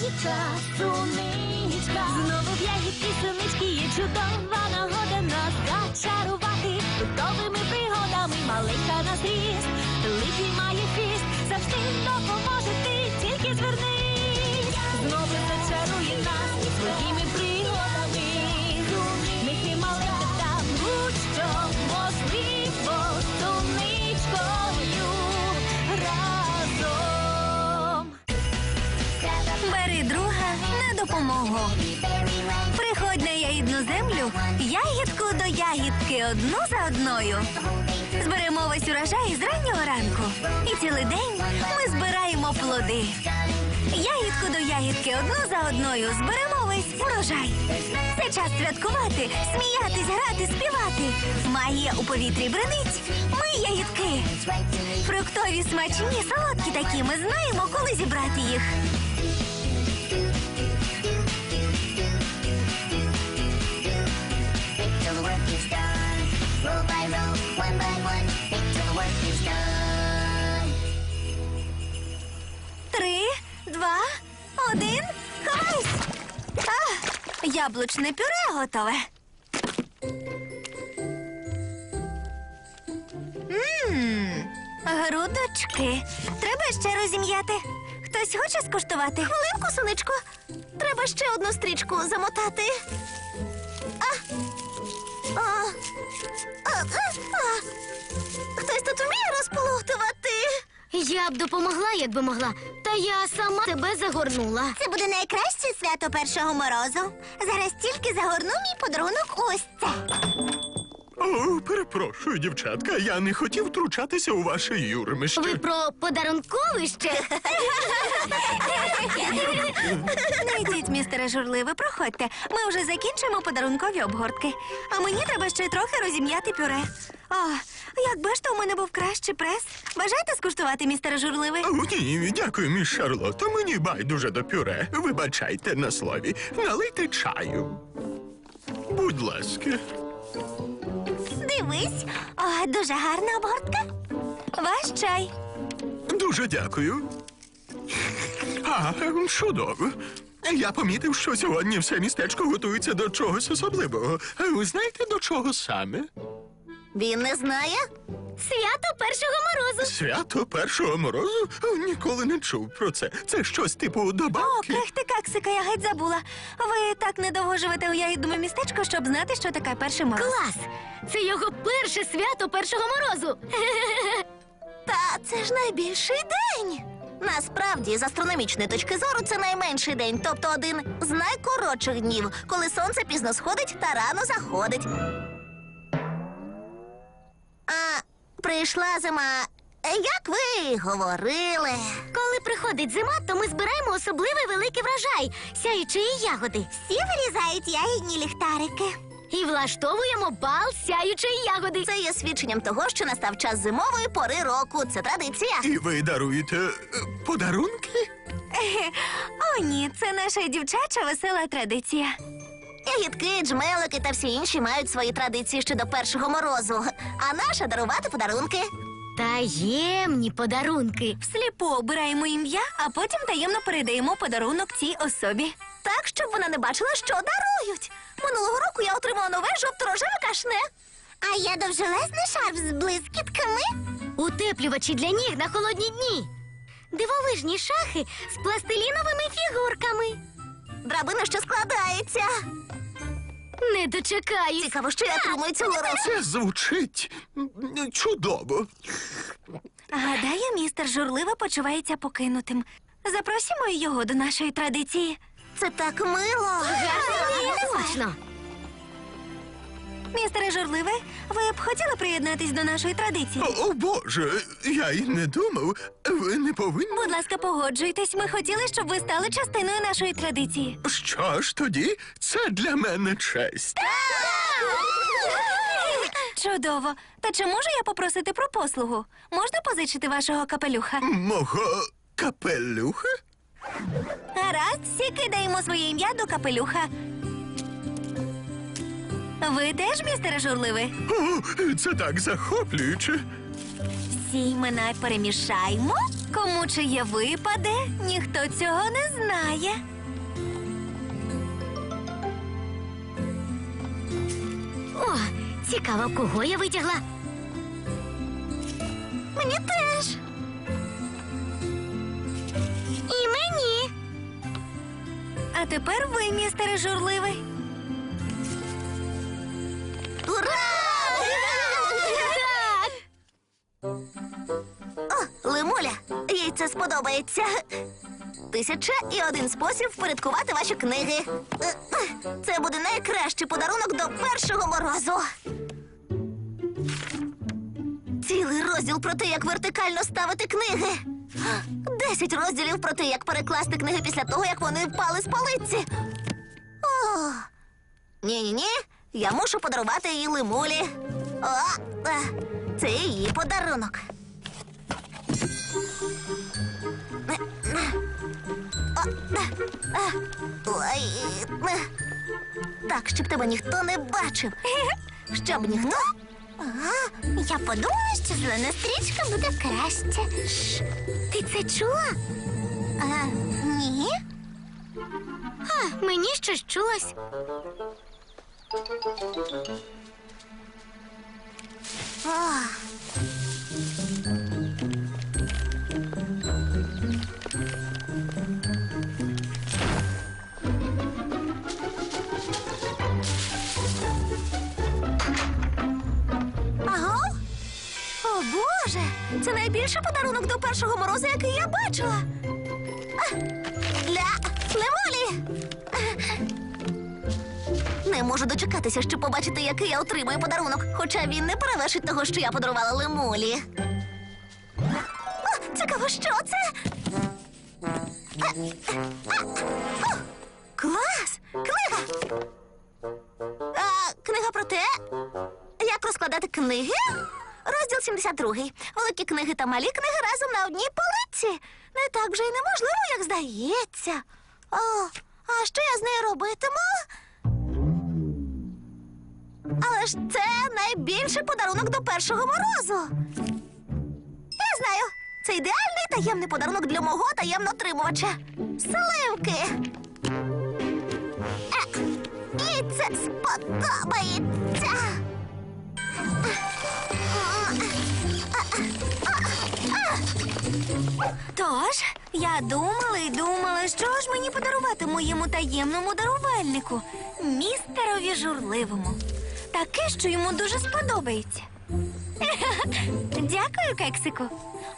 ягідка, суничка. Знову в ягідки сунички є чудова нагода нас зачарувати Готовими пригодами. Маленька на допомогу. Приходь на ягідну землю, ягідку до ягідки одну за одною. Зберемо весь урожай з раннього ранку. І цілий день ми збираємо плоди. Ягідку до ягідки одну за одною зберемо весь урожай. Це час святкувати, сміятись, грати, співати. Магія у повітрі бренить. Ми ягідки. Фруктові смачні, солодкі такі. Ми знаємо, коли зібрати їх. Три, два, один, ховайсь! Яблучне пюре готове. Мм, грудочки. Треба ще розім'яти. Хтось хоче скуштувати? Хвилинку, сонечко. Треба ще одну стрічку замотати. А. А. А, а, а. Хтось тут вміє розполохтувати. Я б допомогла, якби могла, та я сама тебе загорнула. Це буде найкраще свято першого морозу. Зараз тільки загорну мій подарунок ось це. О, перепрошую, дівчатка, я не хотів втручатися у ваше юрмище. Ви про подарунковище? Не йдіть, містере журливе, проходьте. Ми вже закінчимо подарункові обгортки. А мені треба ще трохи розім'яти пюре. О, як бачите, у мене був кращий прес. Бажаєте скуштувати, містере журливе? О, ні, дякую, міс Шарлотто. Мені байдуже до пюре. Вибачайте на слові. Налийте чаю. Будь ласка. Дивись, О, дуже гарна обгортка. Ваш чай. Дуже дякую. А, чудово. Я помітив, що сьогодні все містечко готується до чогось особливого. Ви знаєте, до чого саме? Він не знає? Свято першого морозу. Свято першого морозу? Ніколи не чув про це. Це щось типу О, добавки. каксика, я геть забула. Ви так недовго живете у ягідному містечку, щоб знати, що таке перший мороз. Клас! Це його перше свято першого морозу. Та це ж найбільший день. Насправді, з астрономічної точки зору, це найменший день, тобто один з найкоротших днів, коли сонце пізно сходить та рано заходить. А прийшла зима, як ви говорили. Коли приходить зима, то ми збираємо особливий великий врожай, сяючої ягоди. Всі вирізають ягідні ліхтарики. І влаштовуємо бал сяючої ягоди. Це є свідченням того, що настав час зимової пори року. Це традиція. І ви даруєте е, подарунки? О, ні, це наша дівчача весела традиція. Ягідки, джмелики та всі інші мають свої традиції щодо першого морозу. А наша дарувати подарунки. Таємні подарунки. Всліпу обираємо ім'я, а потім таємно передаємо подарунок цій особі. Так, щоб вона не бачила, що дарують. Минулого року я отримала нове жовто-рожеве кашне. А я довжелезний шарф з блискітками. Утеплювачі для ніг на холодні дні. Дивовижні шахи з пластиліновими фігурками. Драбина, що складається. Не дочекаюсь. Цікаво, що я отримую цього року. Це звучить м, чудово. Гадаю, містер журливо почувається покинутим. Запросимо його до нашої традиції. Це так мило. Точно. Містере журливе, ви б хотіли приєднатись до нашої традиції? О, о Боже, я й не думав. Ви не повинні. Будь ласка, погоджуйтесь. Ми хотіли, щоб ви стали частиною нашої традиції. Що ж тоді? Це для мене честь. Чудово. Та чи можу я попросити про послугу? Можна позичити вашого капелюха? Мого капелюха? Гаразд, всі кидаємо своє ім'я до капелюха. Ви теж, містере журливе? О, це так захоплююче. Всі імена перемішаємо Кому чиє випаде, ніхто цього не знає. О, цікаво, кого я витягла. Мені теж. А тепер ви, містере журливий. Ура! Лимуля, їй це сподобається. Тисяча і один спосіб впорядкувати ваші книги. Це буде найкращий подарунок до першого морозу. Цілий розділ про те, як вертикально ставити книги. Десять розділів про те, як перекласти книги після того, як вони впали з полиці. Ні-ні-ні, я мушу подарувати її лимулі. О, е, це її подарунок. Ой. е. Так, щоб тебе ніхто не бачив. Щоб ніхто. Я подумала, що зелена стрічка буде краще. Шш, ти це чула? А, ні. А, мені щось чулось. Це найбільший подарунок до першого морозу, який я бачила. Для Лемолі! Не можу дочекатися, щоб побачити, який я отримую подарунок, хоча він не перевершить того, що я подарувала Лемолі. Цікаво, що це? Клас! Книга! А, книга про те, як розкладати книги? Розділ 72. Великі книги та малі книги разом на одній полиці. Не так вже й неможливо, як здається. О, а що я з нею робитиму? Але ж це найбільший подарунок до першого морозу. Я знаю, це ідеальний таємний подарунок для мого таємнотримувача. Сливки. Е, Їй це сподобається. Тож, я думала і думала, що ж мені подарувати моєму таємному дарувальнику, містерові журливому. Таке, що йому дуже сподобається. Дякую, кексику.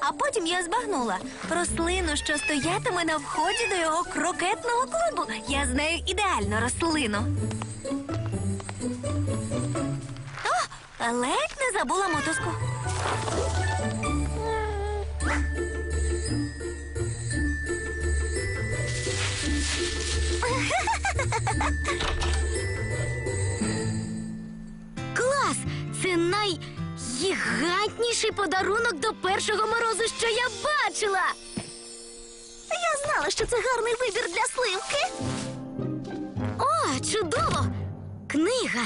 А потім я збагнула рослину, що стоятиме на вході до його крокетного клубу. Я знаю ідеальну рослину. О, ледь не забула мотузку. Клас! Це найгігантніший подарунок до першого морозу, що я бачила. Я знала, що це гарний вибір для сливки. О, чудово! Книга.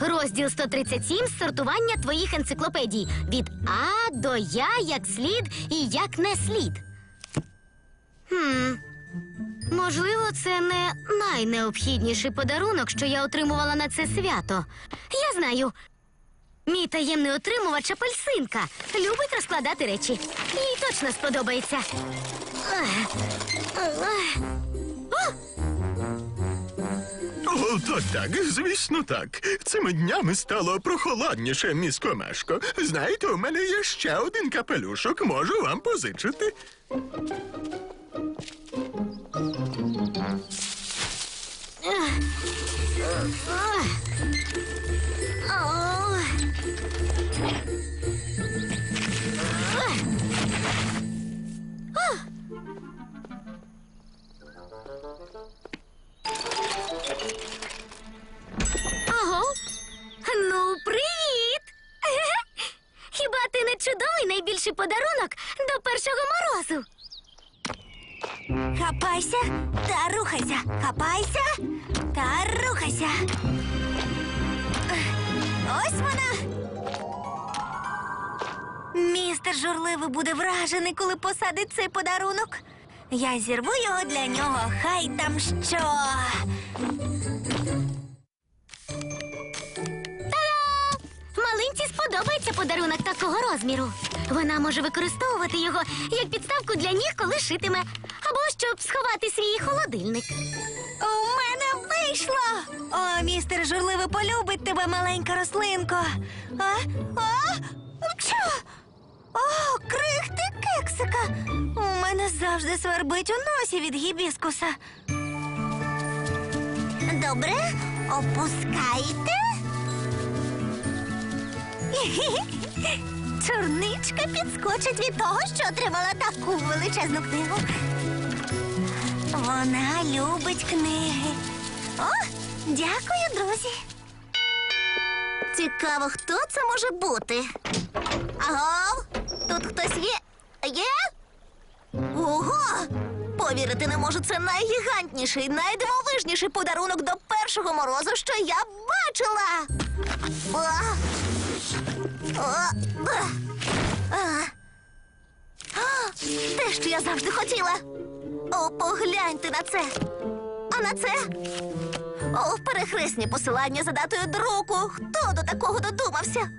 Розділ 137 сортування твоїх енциклопедій. Від А до Я як слід і як не слід. Хм. Можливо, це не найнеобхідніший подарунок, що я отримувала на це свято. Я знаю. Мій таємний отримувач апельсинка любить розкладати речі. Їй точно сподобається. О, так, так, звісно, так. Цими днями стало прохолодніше, міс Комешко. Знаєте, у мене є ще один капелюшок, можу вам позичити. Ого. Ну, привіт! Хіба ти не чудовий найбільший подарунок до першого морозу? Хапайся та рухайся. Хапайся та рухайся. Ось вона. Містер журливий буде вражений, коли посадить цей подарунок. Я зірву його для нього, хай там що. Малинці сподобається подарунок такого розміру. Вона може використовувати його як підставку для ніг, коли шитиме, або щоб сховати свій холодильник. У мене вийшло. О, містер журливий полюбить тебе, маленька рослинко. А? А? Чо? О, крихти кексика. У мене завжди свербить у носі від гібіскуса. Добре, опускайте. Чорничка підскочить від того, що отримала таку величезну книгу. Вона любить книги. О, дякую, друзі. Цікаво, хто це може бути? Аго, тут хтось є? Є? Ого! Повірити не можу, це найгігантніший, найдивовижніший подарунок до першого морозу, що я бачила. О! Те, що я завжди хотіла. О, погляньте на це. А на це? О, перехресні посилання за датою друку. Хто до такого додумався?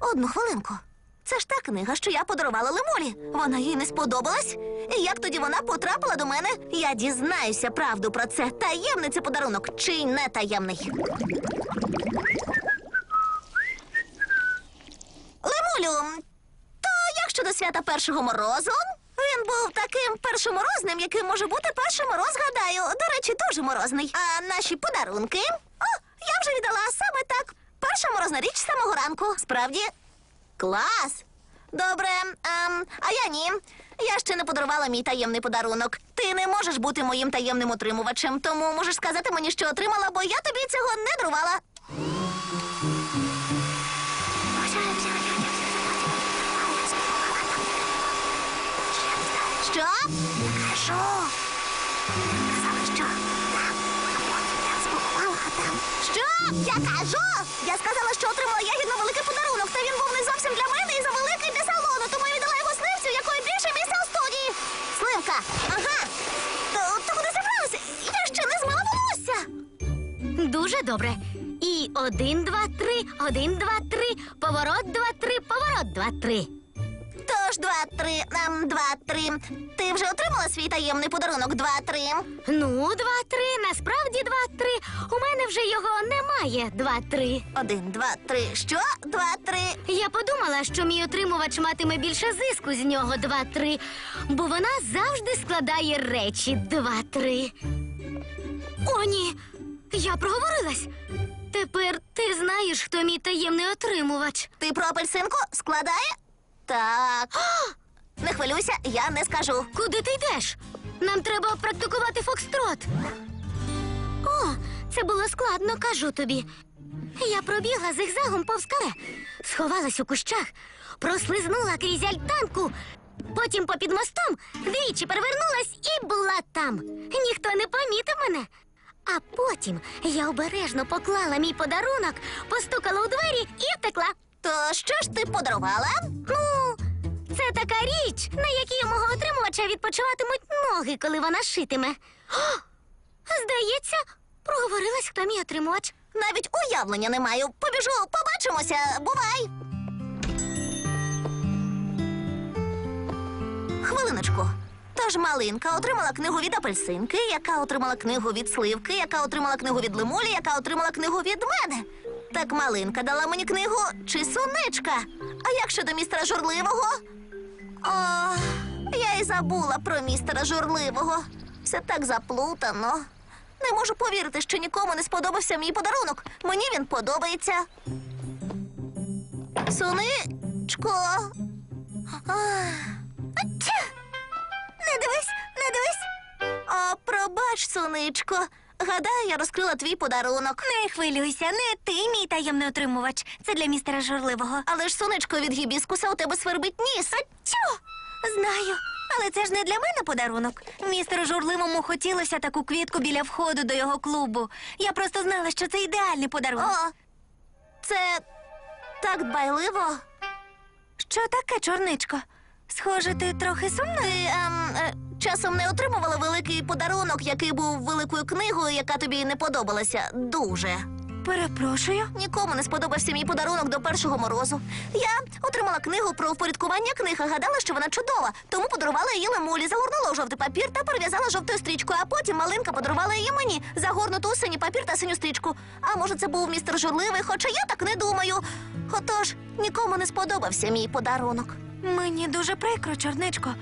Одну хвилинку. Це ж та книга, що я подарувала Лемолі. Вона їй не сподобалась. І як тоді вона потрапила до мене? Я дізнаюся правду про це. Таємний це подарунок чи не таємний. Лемулю, то як щодо свята першого морозу? Він був таким першоморозним, яким може бути перший мороз, гадаю. До речі, дуже морозний. А наші подарунки? О, я вже віддала саме так. Перша морозна річ з самого ранку. Справді? Клас! Добре, ем, а я ні. Я ще не подарувала мій таємний подарунок. Ти не можеш бути моїм таємним утримувачем, тому можеш сказати мені, що отримала, бо я тобі цього не дарувала. Що? Кажу. Казала, що? Що? Я кажу? Я сказала, що отримала ягідно великий подарунок, та він був не зовсім для мене і завеликий для салону, тому я віддала його сливцю, якої більше місця у студії. Сливка, ага. То, то куди забралася? Я ще не змила волосся. Дуже добре. І один, два, три, один, два, три, поворот, два, три, поворот, два, три. Тож, два, три, нам два, три. Ти вже отримала свій таємний подарунок, два, три. Ну, два, три, насправді два, три. У мене вже його немає. Два, три. Один, два, три. Що? Два, три. Я подумала, що мій отримувач матиме більше зиску з нього два, три, бо вона завжди складає речі два, три. О, ні! Я проговорилась. Тепер ти знаєш, хто мій таємний отримувач. Ти про апельсинку складає? Так. Не хвилюйся, я не скажу. Куди ти йдеш? Нам треба практикувати фокстрот. О, це було складно, кажу тобі. Я пробігла зигзагом повз кале, сховалась у кущах, прослизнула крізь альтанку, потім попід мостом двічі перевернулась і була там. Ніхто не помітив мене. А потім я обережно поклала мій подарунок, постукала у двері і втекла. То що ж ти подарувала? Ну, це така річ, на якій у мого отримувача відпочиватимуть ноги, коли вона шитиме. О, здається, проговорилась, хто мій отримувач. Навіть уявлення не маю. Побіжу, побачимося. Бувай. Хвилиночку. Тож малинка отримала книгу від апельсинки, яка отримала книгу від сливки, яка отримала книгу від лимолі, яка отримала книгу від мене. Так малинка дала мені книгу чи сонечка. А як щодо містера журливого? О, я й забула про містера журливого. Все так заплутано. Не можу повірити, що нікому не сподобався мій подарунок. Мені він подобається. Сонечко. Не дивись, не дивись. О, пробач, сонечко. Гадаю, я розкрила твій подарунок. Не хвилюйся, не ти, мій таємний отримувач. Це для містера журливого. Але ж сонечко від гібіскуса у тебе свербить ніс. Чо? Знаю. Але це ж не для мене подарунок. Містеру журливому хотілося таку квітку біля входу до його клубу. Я просто знала, що це ідеальний подарунок. О, це так дбайливо. Що таке, чорничко? Схоже, ти трохи сумна? Ти ем, е, часом не отримувала великий подарунок, який був великою книгою, яка тобі не подобалася. Дуже. Перепрошую. Нікому не сподобався мій подарунок до першого морозу. Я отримала книгу про впорядкування книг, а гадала, що вона чудова, тому подарувала її лемулі, загорнула у жовтий папір та перев'язала жовтою стрічкою, а потім малинка подарувала її мені, загорнуту у синій папір та синю стрічку. А може, це був містер журливий, хоча я так не думаю. Отож, нікому не сподобався мій подарунок. Мені дуже прикро, чорничко.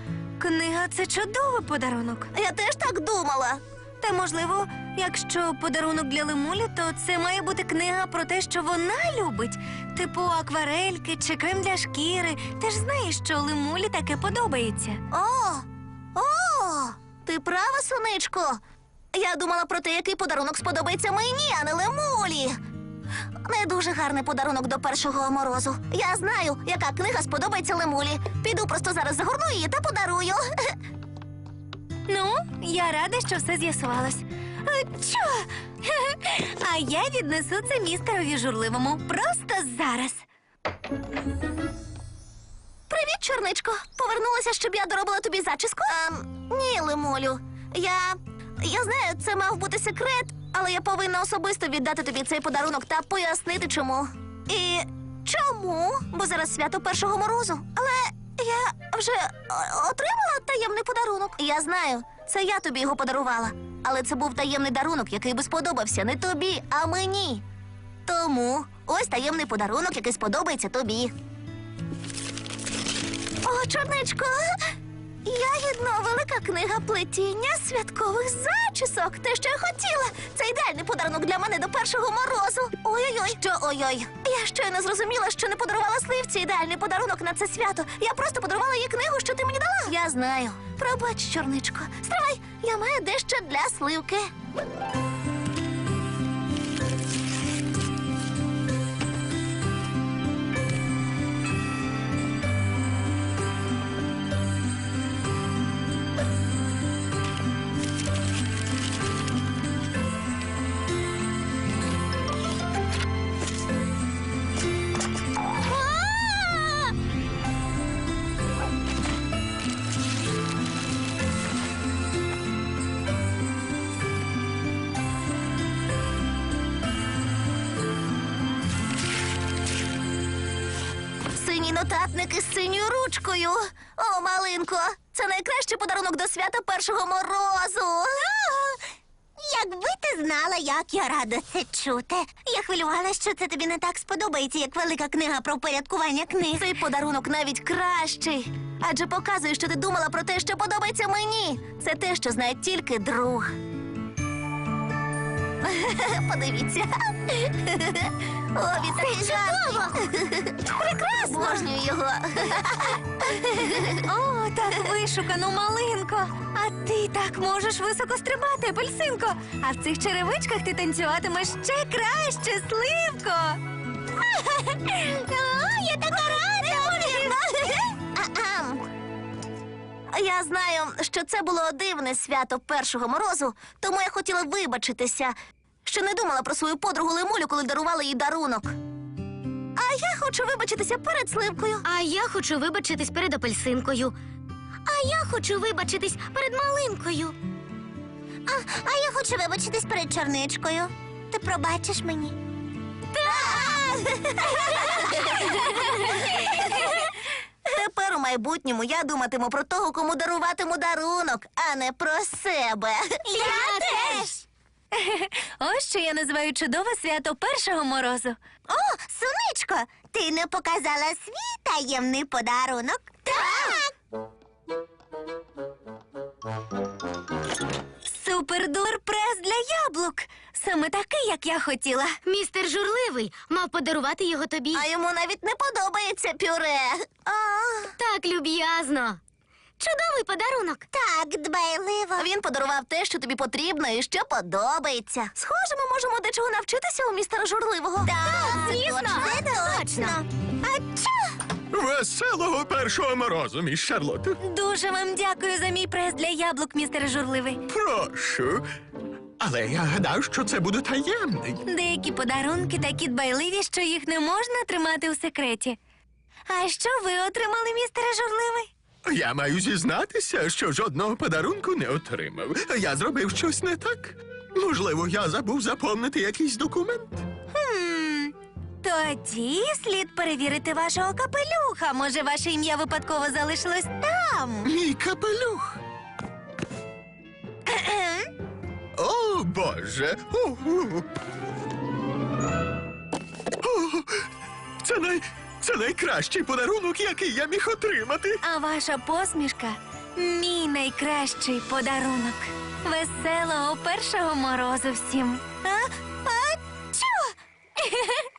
Книга це чудовий подарунок. Я теж так думала. Та можливо, якщо подарунок для лимулі, то це має бути книга про те, що вона любить, типу акварельки чи крем для шкіри. Ти ж знаєш, що лимулі таке подобається. О, о, ти права, сонечко. Я думала про те, який подарунок сподобається мені, а не лемулі. Не дуже гарний подарунок до першого морозу. Я знаю, яка книга сподобається лемулі. Піду просто зараз загорну її та подарую. Ну, я рада, що все з'ясувалось. А, Чо? А я віднесу це містерові журливому просто зараз. Привіт, чорничко. Повернулася, щоб я доробила тобі зачіску? Ем, ні, лемулю. Я. Я знаю, це мав бути секрет, але я повинна особисто віддати тобі цей подарунок та пояснити чому. І чому? Бо зараз свято першого морозу. Але я вже отримала таємний подарунок. Я знаю, це я тобі його подарувала. Але це був таємний дарунок, який би сподобався не тобі, а мені. Тому ось таємний подарунок, який сподобається тобі. О, чорничко! Ягідно велика книга плетіння святкових зачісок. Те, що я хотіла. Це ідеальний подарунок для мене до першого морозу. Ой-ой-ой. Що ой-ой? Я щойно зрозуміла, що не подарувала сливці ідеальний подарунок на це свято. Я просто подарувала їй книгу, що ти мені дала. Я знаю. Пробач, чорничко. Стривай, я маю дещо для сливки. Нотатник із синьою ручкою. О, малинко, це найкращий подарунок до свята першого морозу. Якби ти знала, як я рада це чути. Я хвилювалася, що це тобі не так сподобається, як велика книга про порядкування книг. Цей подарунок навіть кращий. Адже показує, що ти думала про те, що подобається мені. Це те, що знає тільки друг. Подивіться. О, він такий гарний. Прекрасно. Обожнюю його. О, так вишукано, малинко. А ти так можеш високо стрибати, апельсинко. А в цих черевичках ти танцюватимеш ще краще, сливко. Я знаю, що це було дивне свято першого морозу, тому я хотіла вибачитися, що не думала про свою подругу Лемулю, коли дарувала їй дарунок. А я хочу вибачитися перед сливкою. А я хочу вибачитись перед апельсинкою. А я хочу вибачитись перед малинкою. А, а я хочу вибачитись перед чорничкою. Ти пробачиш мені? Тепер у майбутньому я думатиму про того, кому даруватиму дарунок, а не про себе. Я теж. Ось що я називаю чудове свято першого морозу. О, сонечко, ти не показала свій таємний подарунок? Так. Супер-дулер прес для яблук. Саме такий, як я хотіла. Містер Журливий мав подарувати його тобі. А йому навіть не подобається пюре. А, Так люб'язно. Чудовий подарунок. так, дбайливо. Він подарував те, що тобі потрібно і що подобається. Схоже, ми можемо дечого навчитися у містера журливого. Так, звісно. Точно, Точно. А чо? Веселого першого морозу, міс Шарлот. Дуже вам дякую за мій прес для яблук, містер Журливий. Прошу. Але я гадав, що це буде таємний. Деякі подарунки такі дбайливі, що їх не можна тримати у секреті. А що ви отримали, містере журливий? Я маю зізнатися, що жодного подарунку не отримав. Я зробив щось не так. Можливо, я забув заповнити якийсь документ. Хм, тоді слід перевірити вашого капелюха. Може, ваше ім'я випадково залишилось там. Мій капелюх. Боже. Це най... Це найкращий подарунок, який я міг отримати. А ваша посмішка мій найкращий подарунок. Веселого першого морозу всім. А? А? Чо?